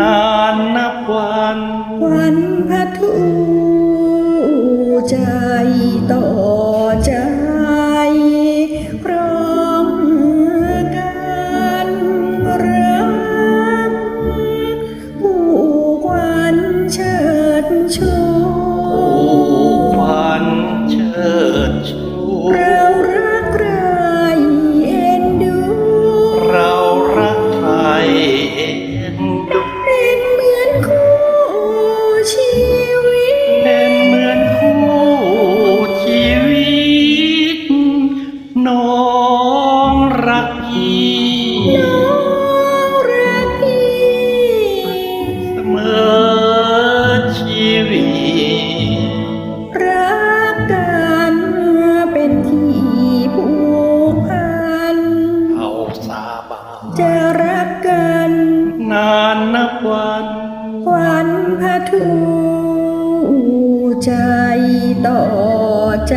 นานนับวัน วันพระทู พระทูใจต่อใจ